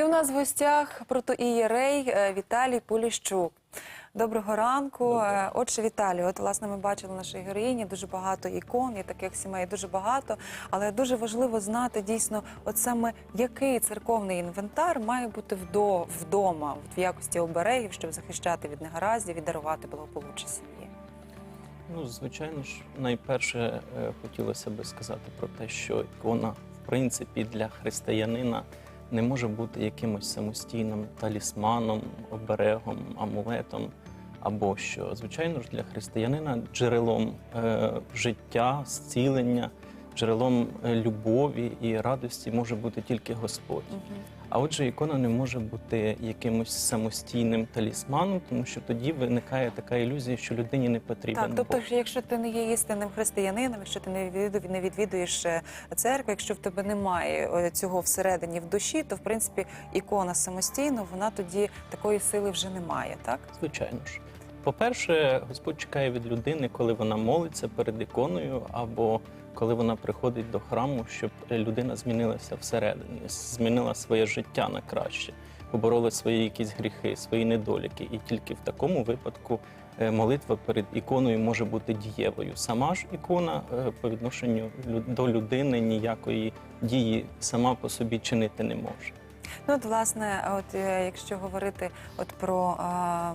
І у нас в гостях протоієрей е, Віталій Поліщук. Доброго ранку. Е, Отже, Віталій, от власне ми бачили в нашій героїні дуже багато ікон, і таких сімей дуже багато. Але дуже важливо знати дійсно, от саме який церковний інвентар має бути вдо- вдома от в якості оберегів, щоб захищати від негараздів і дарувати благополуччя сім'ї. Ну, звичайно ж, найперше е, хотілося би сказати про те, що ікона, в принципі, для християнина не може бути якимось самостійним талісманом, оберегом, амулетом або що. Звичайно ж, для християнина джерелом е, життя, зцілення, джерелом е, любові і радості може бути тільки Господь. А отже, ікона не може бути якимось самостійним талісманом, тому що тоді виникає така ілюзія, що людині не потрібен Так, тобто, Бог. якщо ти не є істинним християнином, якщо ти не відвідуєш, е, церкву, якщо в тебе немає е, цього всередині в душі, то в принципі ікона самостійно, вона тоді такої сили вже не має, так? Звичайно ж. По-перше, Господь чекає від людини, коли вона молиться перед іконою, або коли вона приходить до храму, щоб людина змінилася всередині, змінила своє життя на краще, поборола свої якісь гріхи, свої недоліки. І тільки в такому випадку е, молитва перед іконою може бути дієвою. Сама ж ікона е, по відношенню до людини ніякої дії сама по собі чинити не може. Ну, от, власне, от е, якщо говорити от про а,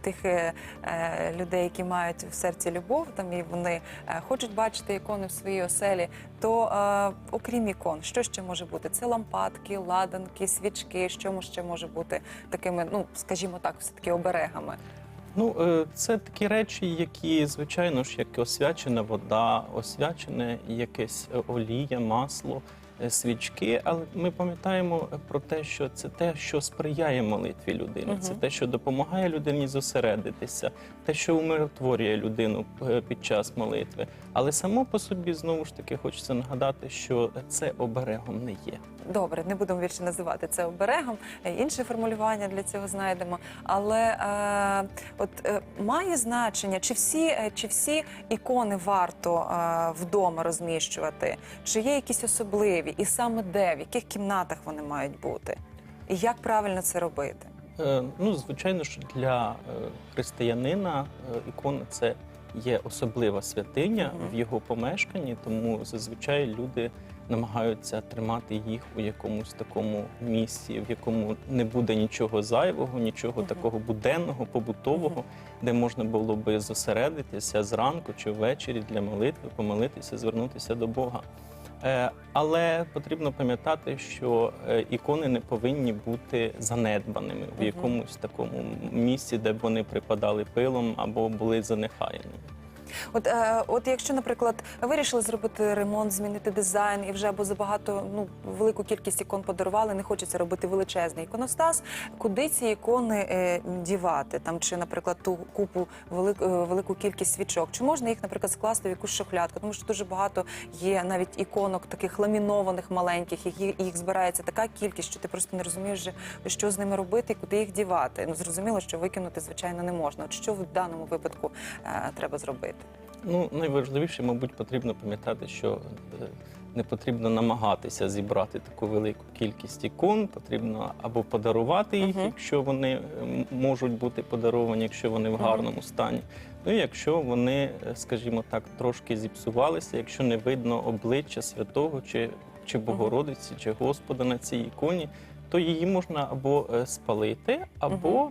тих е, е, людей, які мають в серці любов, там і вони е, хочуть бачити ікони в своїй оселі, то е, окрім ікон, що ще може бути? Це лампадки, ладанки, свічки, що ще може бути такими, ну скажімо так, все таки оберегами. Ну, це такі речі, які, звичайно ж, як освячена вода, освячене якесь олія, масло, свічки. Але ми пам'ятаємо про те, що це те, що сприяє молитві людини, це те, що допомагає людині зосередитися, те, що умиротворює людину е, під час молитви. Але само по собі знову ж таки хочеться нагадати, що це оберегом не є. Добре, не будемо більше називати це оберегом. е, Інше формулювання для цього знайдемо. Але е, от е, має значення, чи всі, е, чи всі ікони варто е, вдома розміщувати, чи є якісь особливі, і саме де, в яких кімнатах вони мають бути, і як правильно це робити? Е, Ну, звичайно ж, для е, християнина е, ікона це є особлива святиня Мгм. в його помешканні, тому зазвичай люди намагаються тримати їх у якомусь такому місці, в якому не буде нічого зайвого, нічого Мгм. такого буденного, побутового, де можна було би зосередитися зранку чи ввечері для молитви, помолитися, звернутися до Бога. Е, Але потрібно пам'ятати, що е, ікони не повинні бути занедбаними в якомусь такому місці, де б вони припадали пилом або були занехаєними. От, е, от якщо, наприклад, вирішили зробити ремонт, змінити дизайн і вже або забагато ну велику кількість ікон подарували, не хочеться робити величезний іконостас. Куди ці ікони е, дівати? Там чи, наприклад, ту купу велику, велику кількість свічок? Чи можна їх, наприклад, скласти в якусь шухлядку? Тому що дуже багато є навіть іконок таких ламінованих маленьких, які їх збирається така кількість, що ти просто не розумієш, що з ними робити і куди їх дівати. Ну зрозуміло, що викинути звичайно не можна. От що в даному випадку е, треба зробити? Ну, найважливіше, мабуть, потрібно пам'ятати, що е, не потрібно намагатися зібрати таку велику кількість ікон. Потрібно або подарувати їх, Мгм. якщо вони е, можуть бути подаровані, якщо вони в гарному стані. Ну і якщо вони, е, скажімо так, трошки зіпсувалися, якщо не видно обличчя святого чи, чи Богородиці, чи Господа на цій іконі, то її можна або спалити, або е,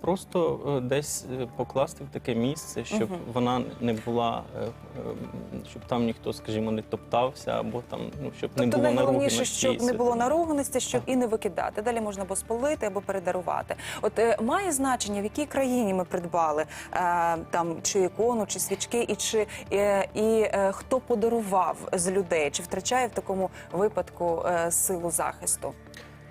просто е, десь е, покласти в таке місце, щоб Мгм. вона не була, е, е, щоб там ніхто, скажімо, не топтався, або там ну щоб не Тобто було найголовніше, щоб не було наруганості, щоб і не викидати. Далі можна або спалити, або передарувати. От е, має значення, в якій країні ми придбали е, там чи ікону, чи свічки, і чи е, і е, хто подарував з людей, чи втрачає в такому випадку е, силу захисту?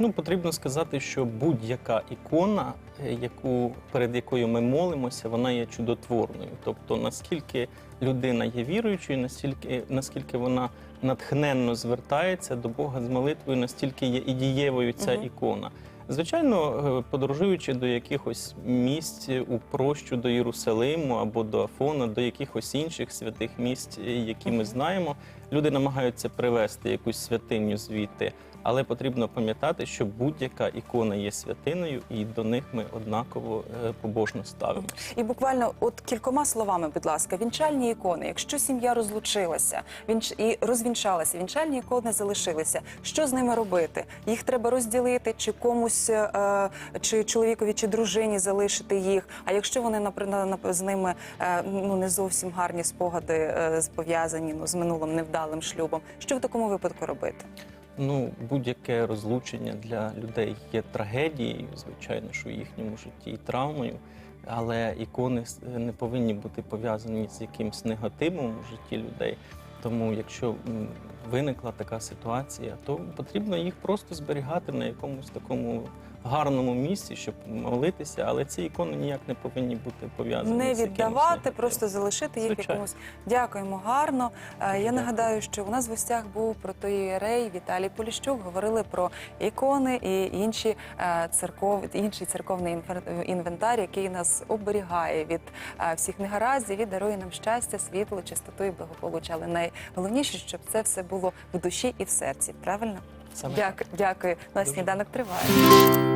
Ну, потрібно сказати, що будь-яка ікона, е, яку перед якою ми молимося, вона є чудотворною. Тобто, наскільки людина є віруючою, настільки наскільки вона натхненно звертається до Бога з молитвою, настільки є і дієвою ця Мгм. ікона. Звичайно, е, подорожуючи до якихось місць у прощу до Єрусалиму або до Афона, до якихось інших святих місць, е, які ми знаємо, люди намагаються привезти якусь святиню звідти. Але потрібно пам'ятати, що будь-яка ікона є святиною, і до них ми однаково е, побожно ставимо. І буквально от кількома словами, будь ласка, вінчальні ікони. Якщо сім'я розлучилася вінч... і розвінчалася, вінчальні ікони залишилися. Що з ними робити? Їх треба розділити, чи комусь, е, чи чоловікові, чи дружині залишити їх. А якщо вони наприклад, з ними е, ну не зовсім гарні спогади е, пов'язані ну, з минулим невдалим шлюбом, що в такому випадку робити? Ну, будь-яке розлучення для людей є трагедією, звичайно, що в їхньому житті і травмою. Але ікони не повинні бути пов'язані з якимсь негативом у житті людей. Тому, якщо виникла така ситуація, то потрібно їх просто зберігати на якомусь такому гарному місці, щоб молитися. Але ці ікони ніяк не повинні бути пов'язані Не віддавати, просто залишити їх Звичайно. якомусь. Дякуємо гарно. Е, Я нагадаю, що у нас в гостях був протоієрей Віталій Поліщук. Говорили про ікони і інші е, церков, інший церковний інвентар, який нас оберігає від е, всіх негараздів і дарує нам щастя, світло, чистоту і благополуччя. Але найголовніше, щоб це все було в душі і в серці. Правильно? Саме Дякую, дякую. На сніданок триває.